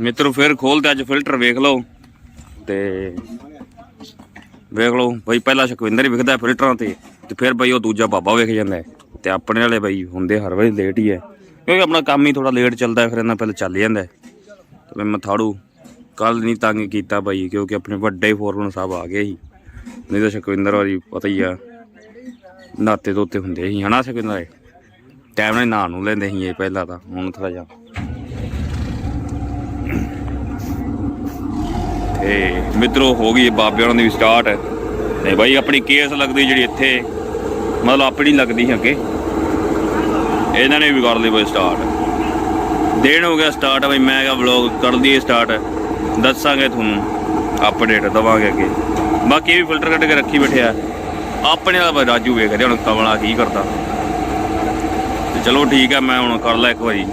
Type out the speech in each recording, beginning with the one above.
ਮਿੱਤਰੋ, ਫਿਰ ਖੋਲਦੇ ਅੱਜ ਫਿਲਟਰ ਵੇਖ ਲਓ ਤੇ ਵੇਖ ਲਓ। ਬਈ ਪਹਿਲਾਂ ਸ਼ਕਵਿੰਦਰ ਹੀ ਵਿਖਦਾ ਫਿਲਟਰਾਂ ਤੇ ਤੇ ਫਿਰ ਬਈ ਉਹ ਦੂਜਾ ਬਾਬਾ ਵੇਖ ਜਾਂਦਾ ਹੈ। ਤੇ ਆਪਣੇ ਵਾਲੇ ਬਈ ਹੁੰਦੇ ਹਰ ਵਾਰੀ ਲੇਟ ਹੀ ਹੈ। ਕਿਉਂਕਿ ਆਪਣਾ ਕੰਮ ਹੀ ਥੋੜਾ ਲੇਟ ਚੱਲਦਾ ਫਿਰ ਇਹਨਾਂ ਪਹਿਲਾਂ ਚੱਲ ਜਾਂਦਾ ਤੇ ਮੈਂ ਮਥਾੜੂ ਕੱਲ ਨਹੀਂ ਤੰਗ ਕੀਤਾ ਬਈ, ਕਿਉਂਕਿ ਆਪਣੇ ਵੱਡੇ ਫੋਰਮਨ ਸਾਹਿਬ ਆ ਗਏ ਸੀ। ਨਹੀਂ ਤਾਂ ਸ਼ਕਵਿੰਦਰ ਵਾਰੀ ਪਤਾ ਹੀ ਆ, ਨਾਤੇ ਤੋਤੇ ਹੁੰਦੇ ਸੀ। ਹਨਾ ਸ਼ਕਵਿੰਦਰ? ਟਾਈਮ ਨਾਲ ਨਾਂ ਨੂੰ ਲੈਂਦੇ ਸੀ ਇਹ ਪਹਿਲਾਂ ਤਾਂ, ਹੁਣ ਥੋੜਾ ਜਿਹਾ ਤੇ ਮਿੱਤਰੋ, ਹੋ ਗਈ ਬਾਬੇ ਉਹਨਾਂ ਦੀ ਵੀ ਸਟਾਰਟ ਤੇ ਬਾਈ, ਆਪਣੀ ਕੇਸ ਲੱਗਦੀ ਜਿਹੜੀ ਇੱਥੇ, ਮਤਲਬ ਆਪਣੀ ਲੱਗਦੀ ਸੀ ਅੱਗੇ ਇਹਨਾਂ ਨੇ ਵੀ ਕਰ ਲਈ ਬਈ ਸਟਾਰਟ ਦੇਣ ਹੋ ਗਿਆ ਸਟਾਰਟ ਬਈ, ਮੈਂ ਕਿਹਾ ਵਲੌਗ ਕਰ ਦਈਏ ਸਟਾਰਟ ਦੱਸਾਂਗੇ ਤੁਹਾਨੂੰ ਅਪਡੇਟ ਦਵਾਂਗੇ ਅੱਗੇ। ਬਾਕੀ ਇਹ ਵੀ ਫਿਲਟਰ ਕੱਢ ਕੇ ਰੱਖੀ ਬੈਠਿਆ ਆਪਣੇ ਵਾਲਾ ਰਾਜੂ ਵੇਖ ਰਿਹਾ ਹੁਣ ਕਮਲਾ ਕੀ ਕਰਦਾ। ਤੇ ਚਲੋ ਠੀਕ ਹੈ ਮੈਂ ਹੁਣ ਕਰ ਲਾ ਇੱਕ ਵਾਰੀ।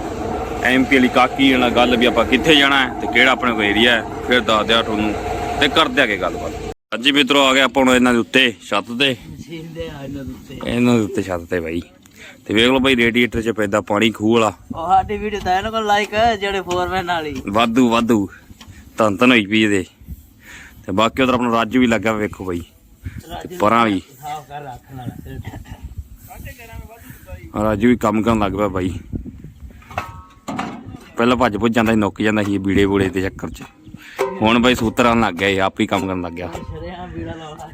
ਐਮਪੀ ਵਾਲੀ ਕਾਕੀ ਨਾਲ ਗੱਲ ਵੀ ਆਪਾਂ ਕਿੱਥੇ ਜਾਣਾ ਹੈ ਤੇ ਕਿਹੜਾ ਆਪਣੇ ਕੋਲ ਏਰੀਆ ਹੈ ਫਿਰ ਦੱਸ ਦਿਆ ਤੁਹਾਨੂੰ ਤੇ ਕਰਦੇ ਆਗੇ ਗੱਲਬਾਤ। ਹਾਂਜੀ ਮਿੱਤਰੋ ਆ ਗਏ ਆਪਾਂ ਹੁਣ ਇਹਨਾਂ ਦੇ ਉੱਤੇ ਛੱਤ ਤੇ। ਇਹਨਾਂ ਦੇ ਉੱਤੇ। ਇਹਨਾਂ ਦੇ ਉੱਤੇ ਛੱਤ ਤੇ ਬਾਈ। ਤੇ ਵੇਖ ਲਓ ਬਾਈ ਰੇਡੀਏਟਰ 'ਚ ਪੈਂਦਾ ਪਾਣੀ ਖੂਹ ਵਾਲਾ। ਉਹ ਸਾਡੀ ਵੀਡੀਓ ਤਾਂ ਇਹਨਾਂ ਕੋਲ ਲਾਈਕ ਜਿਹੜੇ ਫੋਰਮੈਨ ਵਾਲੀ। ਵਾਧੂ ਵਾਧੂ। ਧੰਨ ਧੰਨ ਹੋਈ ਪਈ ਇਹਦੇ। ਤੇ ਬਾਕੀ ਉਧਰ ਆਪਣਾ ਰਾਜੂ ਵੀ ਲੱਗਾ ਵੇਖੋ ਬਾਈ। ਤੇ ਪਰਾਂ ਵੀ। ਸਾਫ਼ ਕਰ ਰੱਖਣ ਵਾਲਾ। ਆਹ ਰਾਜੂ ਵੀ ਕੰਮ ਕਰਨ ਲੱਗ ਪਿਆ ਬਾਈ। ਪਹਿਲਾਂ ਭੱਜ ਭੁੱਜ ਜਾਂਦਾ ਸੀ ਨੁੱਕ ਜਾਂਦਾ ਸੀ ਬੀੜੇ ਬੂੜੇ ਦੇ ਚੱਕਰ 'ਚ। ਹੁਣ ਬਾਈ ਸੂਤਰਾਂ ਲੱਗ ਗਿਆ ਇਹ ਆਪ ਹੀ ਕੰਮ ਕਰਨ ਲੱਗ ਗਿਆ। ਸ਼ਰਿਆਂ ਲਾਉਣਾ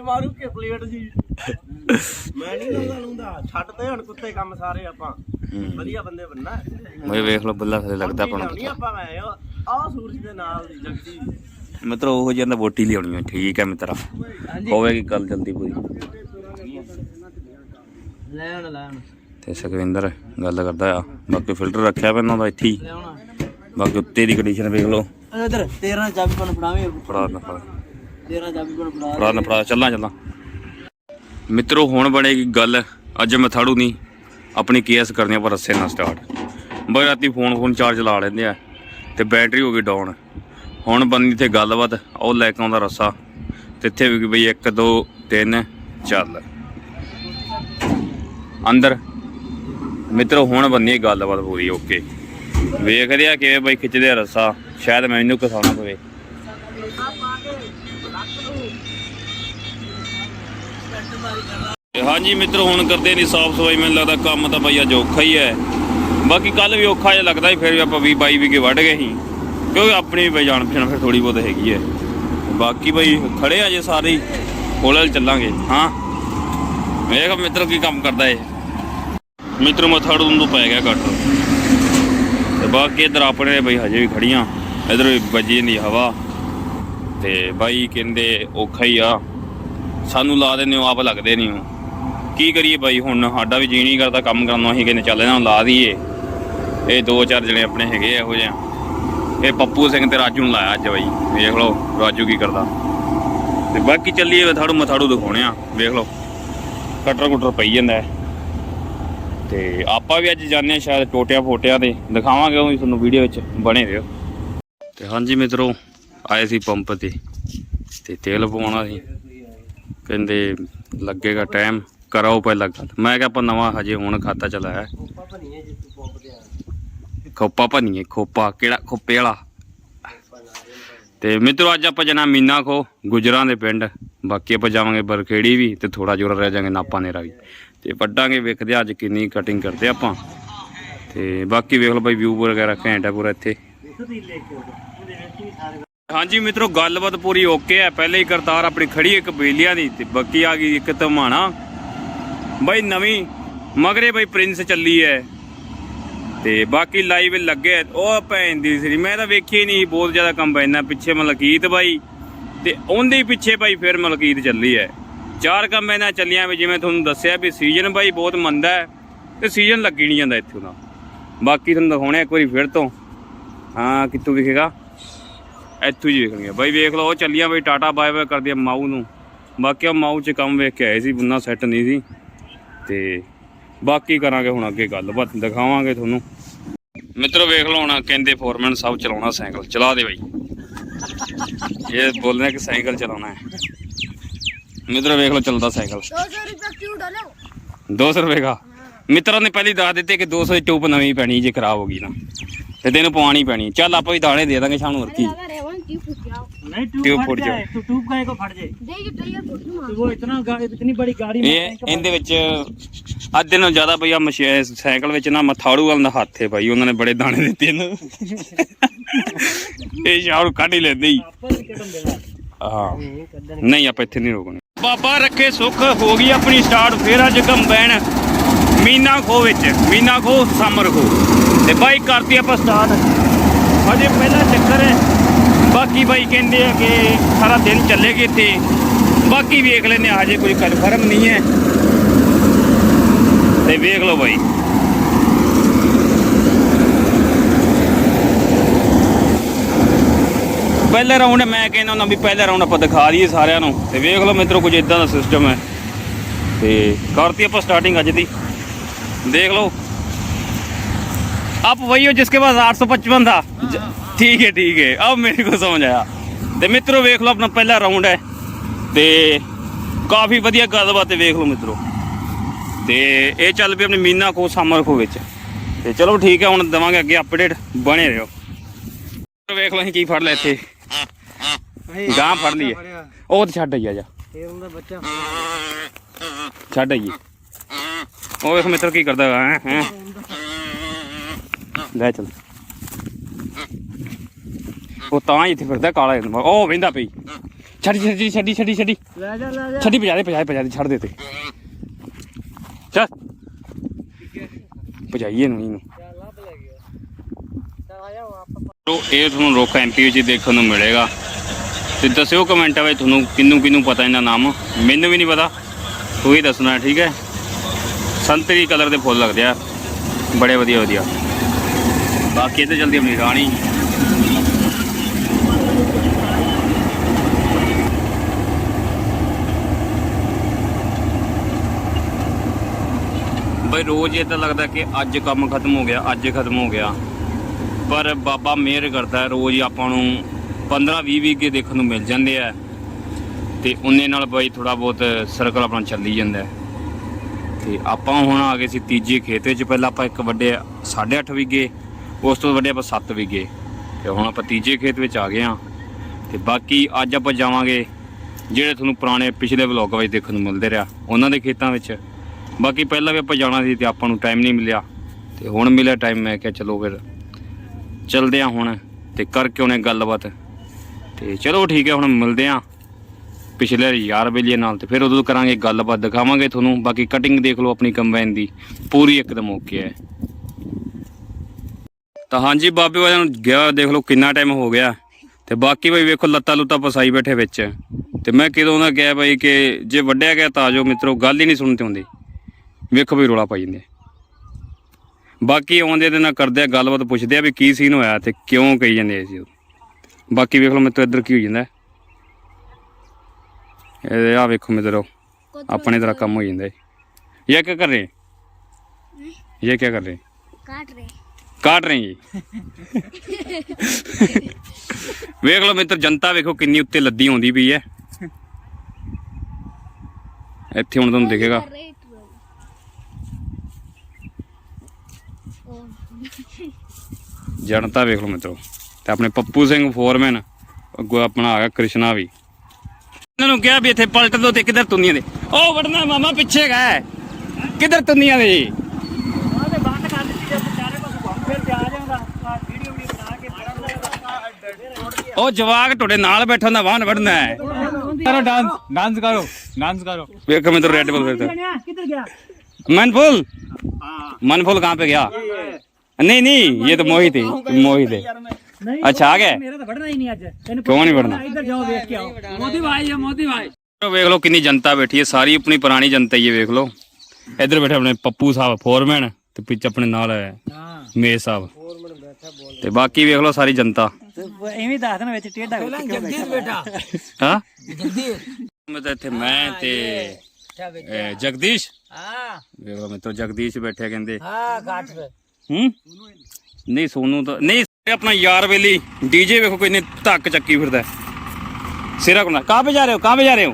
ਮਾਰੂ ਕੇ ਪਲੇਟ ਜੀ ਮੈਂ ਨਹੀਂ ਲਾਉਂਦਾ ਲੂੰਦਾ ਛੱਡ ਤੇ ਹੁਣ ਕੁੱਤੇ ਕੰਮ ਸਾਰੇ ਆਪਾਂ। ਵਧੀਆ ਬੰਦੇ ਬੰਨਾ ਮੈਂ ਵੇਖ ਲਓ ਬੱਲਾ ਥਲੇ ਲੱਗਦਾ ਆਪਾਂ ਨਹੀਂ ਨੂੰ ਆਪਾਂ ਮੈਂ ਆਹ ਸੂਰਜ ਦੇ ਨਾਲ ਦੀ ਜਗਦੀ। ਮਿੱਤਰੋ ਉਹ ਜਾਂਦਾ ਵੋਟੀ ਲਿਆਉਣੀ ਹੈ ਠੀਕ ਹੈ ਮਿੱਤਰਾ ਹੋਵੇਗੀ ਗੱਲ ਜਲਦੀ ਪੂਰੀ ਲੈ ਹੁਣ ਲੈ ਹੁਣ। ਤੇ ਸੁਖਵਿੰਦਰ ਗੱਲ ਕਰਦਾ ਆ। ਬਾਕੀ ਫਿਲਟਰ ਰੱਖਿਆ ਪਿਆ ਇਹਨਾਂ ਦਾ ਇੱਥੇ ਹੀ। ਬਾਕੀ ਉੱਤੇ ਦੀ ਕੰਡੀਸ਼ਨ ਵੇਖ ਲਓ। ਇਧਰ 13 ਚਾਬੀ ਕੋਲ ਫੜਾਵੇਂ। ਫੜਾ ਨਾ ਫੜਾ। 13 ਚਾਬੀ ਕੋਲ ਫੜਾ ਫੜਾ ਨਾ ਫੜਾ ਚੱਲਾਂ ਚੱਲਾਂ। ਮਿੱਤਰੋ ਹੁਣ ਬਣੇਗੀ ਗੱਲ। ਅੱਜ ਮੈਂ ਥਾੜੂ ਨਹੀਂ ਆਪਣੀ ਕੇਸ ਕਰਨੀ ਆ ਪਰ ਰੱਸੇ ਨਾਲ ਸਟਾਰਟ ਬਈ ਰਾਤੀ ਫੋਨ ਫੋਨ ਚਾਰਜ ਲਾ ਲੈਂਦੇ ਆ ਤੇ ਬੈਟਰੀ ਹੋ ਗਈ ਡਾਊਨ ਹੁਣ ਬੰਨੀ ਤੇ ਗੱਲਬਾਤ ਉਹ ਲੈ ਕੇ ਆਉਂਦਾ ਰੱਸਾ। ਤੇ ਇੱਥੇ ਵੀ ਬਈ 1 2 3 ਚੱਲ। ਅੰਦਰ। ਮਿੱਤਰੋ, ਹੁਣ ਬੰਨੀ ਗੱਲਬਾਤ ਪੂਰੀ, ਓਕੇ। ਵੇਖਦੇ ਆ ਕਿਵੇਂ ਬਈ ਖਿੱਚਦੇ ਆ ਰੱਸਾ। ਸ਼ਾਇਦ ਮੈਨੂੰ ਕਸਾਉਣਾ ਪਵੇ। ਹਾਂਜੀ ਮਿੱਤਰ, ਹੁਣ ਕਰਦੇ ਨਹੀਂ ਸਾਫ਼ ਸਫ਼ਾਈ। ਮੈਨੂੰ ਲੱਗਦਾ ਕੰਮ ਤਾਂ ਬਈ ਅੱਜ ਔਖਾ ਹੀ ਹੈ। ਬਾਕੀ ਕੱਲ ਵੀ ਔਖਾ ਜਿਹਾ ਲੱਗਦਾ ਸੀ, ਫਿਰ ਵੀ ਆਪਾਂ 20 22 ਵੀ ਕੇ ਵੱਢ ਗਏ ਸੀ। ਕਿਉਂਕਿ ਆਪਣੀ ਵੀ ਜਾਣ ਪਛਾਣ ਫਿਰ ਥੋੜੀ ਬਹੁਤ ਹੈਗੀ ਹੈ। ਬਾਕੀ ਬਈ ਖੜੇ ਆ ਜੇ ਸਾਰੇ ਹੀ। ਚੱਲਾਂਗੇ। ਹਾਂ। ਵੇਖ ਮਿੱਤਰ ਕੀ ਕੰਮ ਕਰਦਾ ਏ ਮਿੱਤਰੋ ਮਥਾੜੂ ਨੂੰ ਪੈ ਗਿਆ ਕੱਟ ਤੇ ਬਾਕੀ ਇਧਰ ਆਪਣੇ ਬਈ ਹਜੇ ਵੀ ਖੜੀਆਂ ਇਧਰ ਵੀ ਵੱਜੀ ਨਹੀਂ ਹਵਾ। ਤੇ ਬਾਈ ਕਹਿੰਦੇ ਔਖਾ ਹੀ ਆ। ਸਾਨੂੰ ਲਾ ਦਿੰਦੇ ਹੋ, ਆਪ ਲੱਗਦੇ ਨਹੀਂ ਹੋ। ਕੀ ਕਰੀਏ ਬਾਈ ਹੁਣ? ਸਾਡਾ ਵੀ ਜੀ ਨਹੀਂ ਕਰਦਾ ਕੰਮ ਕਰਨ ਨੂੰ। ਅਸੀਂ ਕਹਿੰਦੇ ਚੱਲ ਇਹਨਾਂ ਲਾ ਦਈਏ। ਇਹ ਦੋ ਚਾਰ ਜਣੇ ਆਪਣੇ ਹੈਗੇ ਇਹੋ ਜਿਹੇ। ਇਹ ਪੱਪੂ ਸਿੰਘ ਤੇ ਰਾਜੂ ਨੂੰ ਲਾਇਆ ਅੱਜ ਬਾਈ। ਵੇਖ ਲਓ, ਰਾਜੂ ਕੀ ਕਰਦਾ। ਤੇ ਬਾਕੀ ਚੱਲੀਏ ਮਥਾੜੂ ਮਥਾੜੂ ਦਿਖਾਉਣੇ ਆ। ਵੇਖ ਲਓ। ਕਟਰ ਕੁਟਰ ਪਈ ਜਾਂਦਾ ਹੈ। ਤੇ ਆਪਾਂ ਵੀ ਅੱਜ ਜਾਂਦੇ ਹਾਂ ਸ਼ਾਇਦ ਟੋਟਿਆਂ ਫੋਟਿਆਂ ਤੇ। ਦਿਖਾਵਾਂਗੇ ਉਹ ਵੀ ਤੁਹਾਨੂੰ ਵੀਡੀਓ ਵਿੱਚ, ਬਣੇ ਰਹੋ। ਤੇ ਹਾਂਜੀ ਮਿੱਤਰੋ, ਆਏ ਸੀ ਪੰਪ ਤੇ। ਤੇ ਤੇਲ ਪਵਾਉਣਾ ਸੀ। ਕਹਿੰਦੇ ਲੱਗੇਗਾ ਟਾਈਮ ਕਰਾਓ ਪਹਿਲਾਂ ਗੱਲ। ਮੈਂ ਕਿਹਾ ਆਪਾਂ ਨਵਾਂ ਹਜੇ ਹੁਣ ਖਾਤਾ ਚਲਾਇਆ। ਹੈ। ਪਾਪਾ ਖੋਪਾ ਭਨੀਏ ਖੋਪਾ, ਕਿਹੜਾ ਖੋਪੇ ਵਾਲਾ? ਤੇ ਮਿੱਤਰੋ, ਅੱਜ ਆਪਾਂ ਜਨਾ ਮੀਨਾ ਖੋ ਗੁਜਰਾਂ ਦੇ ਪਿੰਡ। ਬਾਕੀ ਆਪਾਂ ਜਾਵਾਂਗੇ ਬਰਖੇੜੀ ਵੀ ਤੇ ਥੋੜਾ ਜੋਰ ਰਹਿ ਜਾਾਂਗੇ ਨਾਪਾ ਨੇਰਾ ਵੀ। ਤੇ ਵੱਡਾਂਗੇ ਵੇਖਦੇ ਅੱਜ ਕਿੰਨੀ ਕਟਿੰਗ ਕਰਦੇ ਆਪਾਂ। ਤੇ ਬਾਕੀ ਵੇਖ ਲਓ ਬਾਈ ਵਿਊ ਵਗੈਰਾ ਘੈਂਟ ਆ ਪੂਰਾ ਇੱਥੇ। ਹਾਂਜੀ ਮਿੱਤਰੋ, ਗੱਲਬਾਤ ਪੂਰੀ ਓਕੇ ਹੈ। ਪਹਿਲੇ ਹੀ ਕਰਤਾਰ ਆਪਣੀ ਖੜੀ ਇੱਕ ਬੇਲੀਆਂ ਦੀ ਤੇ ਬਾਕੀ ਆ ਗਈ ਇੱਕ ਧਮਾਣਾ। ਬਾਈ, ਨਵੀਂ ਮਗਰੇ ਬਾਈ, ਪ੍ਰਿੰਸ ਚੱਲੀ ਹੈ। ਤੇ ਬਾਕੀ ਲਾਈਵ ਲੱਗੇ ਉਹ ਭੈਣ ਦੀ ਸੀ ਮੈਂ ਤਾਂ ਵੇਖੀ ਨਹੀਂ ਬਹੁਤ ਜ਼ਿਆਦਾ ਕੰਬਾਈਨਾਂ ਪਿੱਛੇ ਮਲਕੀਤ ਬਾਈ, ਤੇ ਉਹਦੇ ਪਿੱਛੇ ਬਾਈ ਫਿਰ ਮਲਕੀਤ ਚੱਲੀ ਹੈ ਚਾਰ ਕੰਬਾਈਨਾਂ ਚੱਲੀਆਂ ਵੀ, ਜਿਵੇਂ ਤੁਹਾਨੂੰ ਦੱਸਿਆ ਵੀ ਸੀਜ਼ਨ ਬਾਈ ਬਹੁਤ ਮੰਦਾ ਹੈ, ਤੇ ਸੀਜ਼ਨ ਲੱਗੀ ਨਹੀਂ ਜਾਂਦਾ ਇੱਥੋਂ ਦਾ ਬਾਕੀ ਤੁਹਾਨੂੰ ਦਿਖਾਉਣੇ ਇੱਕ ਵਾਰੀ ਫਿਰ ਤੋਂ। ਹਾਂ, ਕਿੱਥੋਂ ਵਿਖੇਗਾ ਇੱਥੋਂ ਹੀ ਵੇਖਣਗੇ ਬਾਈ ਵੇਖ ਲਓ, ਉਹ ਚੱਲੀਆਂ ਬਈ, ਟਾਟਾ ਬਾਏ ਬਾਏ ਕਰਦੀ ਆ ਮਾਊ ਨੂੰ। ਬਾਕੀ ਆ ਮਾਊ 'ਚ ਕੰਮ ਵੇਖ ਕੇ ਆਏ ਸੀ ਬੰਨਾ ਸੈੱਟ ਨਹੀਂ ਸੀ। ਤੇ ਬਾਕੀ ਕਰਾਂਗੇ ਹੁਣ ਅੱਗੇ ਗੱਲਬਾਤ, ਦਿਖਾਵਾਂਗੇ ਤੁਹਾਨੂੰ। ਮਿੱਤਰੋ ਵੇਖ ਲਓ ਹੁਣ ਕਹਿੰਦੇ ਫੋਰਮੈਨ ਸਭ ਚਲਾਉਣਾ ਸਾਈਕਲ ਚਲਾ ਦੇ ਬਾਈ ਇਹ ਬੋਲਨੇ ਕਿ ਸਾਈਕਲ ਚਲਾਉਣਾ ਹੈ ਮਿੱਤਰੋ ਵੇਖ ਲਓ ਚੱਲਦਾ ਸਾਈਕਲ दो सौ रुपया क्यों डालो 200 ਰੁਪਏ ਦਾ ਮਿੱਤਰਾਂ ਨੇ ਪਹਿਲੀ ਦੱਸ ਦਿੱਤੇ ਕਿ 200 ਦੀ ਟਿਊਬ ਨਵੀਂ ਪੈਣੀ ਜੇ ਖਰਾਬ ਹੋ ਗਈ ਨਾ ਤੇ ਤੈਨੂੰ ਪਵਾਣੀ ਪੈਣੀ ਚੱਲ ਆਪਾਂ ਵੀ ਦਾਣੇ ਦੇ ਦਾਂਗੇ ਸ਼ਾਮ ਨੂੰ ਹੋਰ ਕੀ दादा रेवन की फूट जाओ नहीं ट्यूब ट्यूब फूट फट जाए। जाए तो ट्यूब का को फट जाए दे जो टायर फूट तो वो इतना गा- इतनी बड़ी गाड़ी में ਇਹ ਇਹਦੇ ਵਿੱਚ ਅੱਜ ਦਿਨੋਂ ਜ਼ਿਆਦਾ ਭਈਆ ਸਾਈਕਲ ਵਿੱਚ ਨਾ ਮਥਾੜੂ ਵਾਲ ਦਾ ਹੱਥ ਭਾਈ ਉਹਨਾਂ ਨੇ ਬੜੇ ਦਾਣੇ ਦਿੱਤੇ ਨੇ। ਇਹ ਸ਼ਾਹਰੂ ਕੱਢ ਹੀ ਲੈਂਦੇ ਹੀ। ਹਾਂ। ਨਹੀਂ ਆਪਾਂ ਇੱਥੇ ਨਹੀਂ ਰੋਕਣਾ। ਬਾਬਾ ਰੱਖੇ ਸੁੱਖ ਹੋ ਗਈ ਆਪਣੀ ਸਟਾਰਟ ਫੇਰ ਅੱਜ ਕੰਬੈਨ ਮੀਨਾ ਖੋ ਵਿੱਚ ਮੀਨਾ ਖੋ ਸਮਰ ਖੋ ਤੇ ਬਾਈ ਕਰਤੀ ਆਪਾਂ ਸਟਾਰਟ ਅਜੇ ਪਹਿਲਾ ਚੱਕਰ ਹੈ। ਬਾਕੀ ਬਾਈ ਕਹਿੰਦੇ ਆ ਕਿ ਸਾਰਾ ਦਿਨ ਚੱਲੇਗੀ ਇੱਥੇ। ਬਾਕੀ ਵੇਖ ਲੈਨੇ ਆ ਹਜੇ ਕੋਈ ਕਨਫਰਮ ਨਹੀਂ ਹੈ। ਤੇ ਵੇਖ ਲਓ ਬਾਈ ਪਹਿਲਾ ਰਾਉਂਡ ਮੈਂ ਕਹਿੰਦਾ ਹੁੰਦਾ ਵੀ ਪਹਿਲਾ ਰਾਉਂਡ ਆਪਾਂ ਦਿਖਾ ਦਈਏ ਸਾਰਿਆਂ ਨੂੰ ਤੇ ਵੇਖ ਲਓ ਮਿੱਤਰੋ ਕੁਝ ਇਦਾਂ ਦਾ ਸਿਸਟਮ ਹੈ ਤੇ ਕਰਤੀ ਆਪਾਂ ਸਟਾਰਟਿੰਗ ਅੱਜ ਦੀ ਦੇਖ ਲਓ आप वही हो जिसके पास 855 था ज- ठीक है ठीक है अब मेरे को समझ आया ਤੇ ਮਿੱਤਰੋ ਵੇਖ ਲਓ ਆਪਣਾ ਪਹਿਲਾ ਰਾਉਂਡ ਹੈ ਤੇ ਕਾਫੀ ਵਧੀਆ ਗੱਲਬਾਤ ਹੈ ਵੇਖ ਲਓ ਮਿੱਤਰੋ ਤੇ ਇਹ ਚੱਲ ਪਈ ਆਪਣੀ ਮੀਨਾ ਕੋ ਸਮਰ ਕੋ ਵਿੱਚ। ਤੇ ਚਲੋ ਠੀਕ ਹੈ ਹੁਣ ਦਵਾਂਗੇ ਅੱਗੇ ਅਪਡੇਟ ਬਣੇ ਰਹੋ। ਵੇਖ ਲਓ ਕੀ ਫੜ ਲਿਆ ਇੱਥੇ। ਗਾਂ ਫੜ ਲਈ ਉਹ ਤੇ ਛੱਡ ਆਈ ਜਾ। ਛੱਡ ਆਈ ਉਹ ਵੇਖ ਮਿੱਤਰ ਕੀ ਕਰਦਾ ਹੈ ਲੈ ਚੱਲ। ਉਹ ਤਾਂ ਇੱਥੇ ਫਿਰਦਾ ਕਾਲਾ ਉਹ ਵਹਿੰਦਾ ਪਈ। ਛੱਡੀ ਛੱਡੀ ਛੱਡੀ ਛੱਡੀ ਛੱਡੀ। ਲੈ ਜਾ ਲੈ ਜਾ। ਛੱਡੀ ਪਜਾ ਦੇ ਪਜਾ ਛੱਡ ਦੇ ਤੇ ਚੱਲ। ਭਜਾਈਏ ਨੂੰ ਇਹਨੂੰ। ਤੋ ਇਹ ਤੁਹਾਨੂੰ ਰੋਕਾ ਐਮਪੀ ਵਿੱਚ ਦੇਖਣ ਨੂੰ ਮਿਲੇਗਾ। ਤੇ ਦੱਸਿਓ ਕਮੈਂਟਾਂ ਵਿੱਚ ਤੁਹਾਨੂੰ ਕਿੰਨੂੰ ਕਿੰਨੂੰ ਪਤਾ ਇਹਨਾਂ ਨਾਮ। ਮੈਨੂੰ ਵੀ ਨਹੀਂ ਪਤਾ। ਤੁਸੀਂ ਦੱਸਣਾ, ਠੀਕ ਹੈ? ਸੰਤਰੀ ਕਲਰ ਦੇ ਫੁੱਲ ਲੱਗਦੇ ਆ। ਬੜੇ ਵਧੀਆ ਵਧੀਆ। ਬਾਕੀ ਇਹ ਤੇ ਜਲਦੀ ਆਪਣੀ ਰਾਣੀ। ਬਈ ਰੋਜ਼ ਇਹ ਤਾਂ ਲੱਗਦਾ ਕਿ ਅੱਜ ਕੰਮ ਖਤਮ ਹੋ ਗਿਆ ਅੱਜ ਖਤਮ ਹੋ ਗਿਆ। ਪਰ ਬਾਬਾ ਮਿਹਰ ਕਰਦਾ ਹੈ, ਰੋਜ਼ ਆਪਾਂ ਨੂੰ 15 20 ਵੀਹ ਕੇ ਦੇਖਣ ਨੂੰ ਮਿਲ ਜਾਂਦੇ ਆ। ਤੇ ਉਹਨੇ ਨਾਲ ਬਈ ਥੋੜਾ ਬਹੁਤ ਸਰਕਲ ਆਪਣਾ ਚੱਲੀ ਜਾਂਦਾ ਹੈ। ਤੇ ਆਪਾਂ ਹੁਣ ਆ ਗਏ ਸੀ ਤੀਜੇ ਖੇਤ ਵਿੱਚ ਪਹਿਲਾਂ ਆਪਾਂ ਇੱਕ ਵੱਡੇ 8.5 ਵਿਗੇ ਉਸ ਤੋਂ ਵੱਡੇ ਆਪਾਂ 7 ਵਿਗੇ ਤੇ ਹੁਣ ਆਪਾਂ ਤੀਜੇ ਖੇਤ ਵਿੱਚ ਆ ਗਏ ਆ ਤੇ ਬਾਕੀ ਅੱਜ ਆਪਾਂ ਜਾਵਾਂਗੇ ਜਿਹੜੇ ਤੁਹਾਨੂੰ ਪੁਰਾਣੇ ਪਿਛਲੇ ਵਲੌਗ ਵਿੱਚ ਦੇਖਣ ਨੂੰ ਮਿਲਦੇ ਰਿਹਾ ਉਹਨਾਂ ਦੇ ਖੇਤਾਂ ਵਿੱਚ। ਬਾਕੀ ਪਹਿਲਾਂ ਵੀ ਆਪਾਂ ਜਾਣਾ ਸੀ ਤੇ ਆਪਾਂ ਨੂੰ ਟਾਈਮ ਨਹੀਂ ਮਿਲਿਆ। ਤੇ ਹੁਣ ਮਿਲਿਆ ਟਾਈਮ ਮੈਂ ਕਿਹਾ ਚਲੋ ਫਿਰ ਚਲਦੇ ਆ ਹੁਣ ਤੇ ਕਰਕੇ ਉਹਨੇ ਗੱਲਬਾਤ। ਤੇ ਚਲੋ ਠੀਕ ਹੈ, ਹੁਣ ਮਿਲਦੇ ਆ ਪਿਛਲੇ ਯਾਰ ਬੇਲੀਏ ਨਾਲ ਤੇ ਫਿਰ ਉਦੋਂ ਕਰਾਂਗੇ ਗੱਲਬਾਤ, ਦਿਖਾਵਾਂਗੇ ਤੁਹਾਨੂੰ। ਬਾਕੀ ਕਟਿੰਗ ਦੇਖ ਲਓ ਆਪਣੀ ਕੰਬਾਈਨ ਦੀ, ਪੂਰੀ ਇੱਕਦਮ ਓਕੇ ਹੈ। ਤਾਂ ਹਾਂਜੀ, ਬਾਬੇ ਵਾਲਿਆਂ ਨੂੰ ਗਿਆ, ਦੇਖ ਲਓ ਕਿੰਨਾ ਟਾਈਮ ਹੋ ਗਿਆ। ਤੇ ਬਾਕੀ ਬਈ ਵੇਖੋ, ਲੱਤਾਂ ਲੁੱਤਾਂ ਫਸਾਈ ਬੈਠੇ ਵਿੱਚ। ਤੇ ਮੈਂ ਕਿਦੋਂ ਦਾ ਕਿਹਾ ਬਈ ਕਿ ਜੇ ਵੱਡਿਆ ਗਿਆ ਤਾਂ ਜੋ ਜਾਓ ਮਿੱਤਰੋ, ਗੱਲ ਹੀ ਨਹੀਂ ਸੁਣਦੇ ਹੁੰਦੇ। ਵੇਖੋ ਵੀ ਰੋਲਾ ਪਾਈ ਜਾਂਦੇ ਬਾਕੀ ਆਉਂਦੇ ਦੇ ਨਾਲ ਕਰਦੇ ਆ ਗੱਲਬਾਤ ਪੁੱਛਦੇ ਆ ਵੀ ਕੀ ਸੀਨ ਹੋਇਆ ਤੇ ਕਿਉਂ ਕਹੀ ਜਾਂਦੇ ਸੀ ਬਾਕੀ ਵੇਖ ਲਓ ਮਿੱਤਰੋ ਇੱਧਰ ਕੀ ਹੋ ਜਾਂਦਾ ਹੈ। ਇਹ ਆ ਵੇਖੋ ਮਿੱਤਰੋ अपने तरह कम हो जाता है ये क्या कर रहे हैं ये क्या कर रहे हैं काट रहे ਕਾਟ ਰਹੇ ਜੀ ਵੇਖ ਲਓ ਮਿੱਤਰ ਜਨਤਾ ਵੇਖੋ ਕਿੰਨੀ ਉੱਤੇ ਲੱਦੀ ਆਉਂਦੀ ਪਈ ਹੈ ਇੱਥੇ ਹੁਣ ਤੁਹਾਨੂੰ ਦਿਖੇਗਾ कर रहे ਜਨਤਾ ਵੇਖ ਲਓ ਮਿੱਤਰੋ ਤੇ ਆਪਣੇ ਪੱਪੂ ਸਿੰਘ ਫੋਰਮੈਨ ਅੱਗੋਂ ਆਪਣਾ ਆ ਗਿਆ ਕ੍ਰਿਸ਼ਨਾ ਵੀ ਇਹਨਾਂ ਨੂੰ ਕਿਹਾ ਵੀ ਇੱਥੇ ਪਲਟ ਦੋ ਤੇ ਕਿੱਧਰ ਤੁੰਨੀਆਂ ਦੇ ਉਹ ਵੜਨਾ ਮਾਮਾ ਪਿੱਛੇ ਗਾ ਕਿੱਧਰ ਤੁੰਨੀਆਂ ਦੇ आगे बात कर दी जब चारे पास घूम फिर के आ जाऊंगा वीडियो वीडियो बना के ਉਹ ਜਵਾਕ ਤੁਹਾਡੇ ਨਾਲ ਬੈਠਾ ਹੁੰਦਾ ਵਾਹਨ ਵੜਨਾ ਹੈ करो डांस डांस करो डांस करो ਵੇਖੋ ਮਿੱਤਰ ਰੈੱਡ ਬਲ ਫਿਰਦਾ किधर गया मनफुल मनफुल कहाँ पे गया नहीं नहीं ये तो मोहित है मोहित है नहीं अच्छा आ गए मेरा तो बढ़ना ही नहीं आज तेन क्यों नहीं बढ़ना इधर जाओ देख के आओ मोदी भाई है मोदी भाई ਵੇਖ ਲਓ ਕਿੰਨੀ ਜਨਤਾ ਬੈਠੀ ਹੈ ਸਾਰੀ ਆਪਣੀ ਪੁਰਾਣੀ ਜਨਤਾ ਹੀ ਹੈ ਵੇਖ ਲਓ ਇੱਧਰ ਬੈਠੇ ਆਪਣੇ ਪੱਪੂ ਸਾਹਿਬ ਫੋਰਮੈਨ ਤੇ ਪਿੱਛੇ ਆਪਣੇ ਨਾਲ ਹੈ हां ਮੇਜ ਸਾਹਿਬ ਤੇ ਬਾਕੀ ਵੇਖ ਲਓ ਸਾਰੀ ਜਨਤਾ ਐਵੇਂ ਦੱਸ ਦੇਣਾ ਵਿੱਚ ਟੇਡਾ ਜਗਦੀਸ਼ ਬੇਟਾ ਹਾਂ ਮੈਂ ਤਾਂ ਇੱਥੇ ਮੈਂ ਤੇ ਇਹ, ਜਗਦੀਸ਼ ਹਾਂ ਵੇਖ ਲਓ ਮਿੱਤਰ ਜਗਦੀਸ਼ ਬੈਠੇ ਕਹਿੰਦੇ ਹਾਂ ਘਾਟ पे ਹੂੰ ਨਹੀਂ ਸੋਨੂ ਤਾਂ ਨਹੀਂ ਇਹ ਆਪਣਾ ਯਾਰ ਵੇਲੀ ਡੀਜੇ ਵੇਖੋ ਕਿੰਨੇ ਧੱਕ ਚੱਕੀ ਫਿਰਦਾ ਹੈ। ਸਿਰਾ ਕੋਨਾ ਕਹਾਂ पे जा रहे हो कहाँ पे जा रहे हो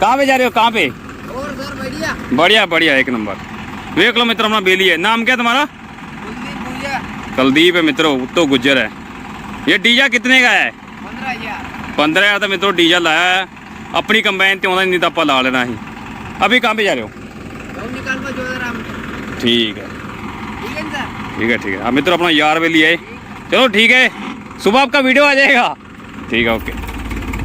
कहाँ पे जा रहे हो कहाँ पे और सर बढ़िया बढ़िया बढ़िया एक नंबर देख लो मित्र अपना बेली है नाम क्या है तुम्हारा कुलदीप है मित्रों उत्तो गुज्जर है ये डीजा कितने का है पंद्रह हजार तो मित्रों डीजा लाया है अपनी कंबाइन ਤੇ ਆਉਂਦਾ ਨਹੀਂ ਤਾਂ ਆਪਾਂ ਲਾ ਲੈਣਾ ਸੀ अभी कहाँ पे जा रहे हो ठीक है ठीक है ठीक है अब मित्र अपना यार वेली है चलो ठीक है सुबह आपका वीडियो आ जाएगा ठीक है ओके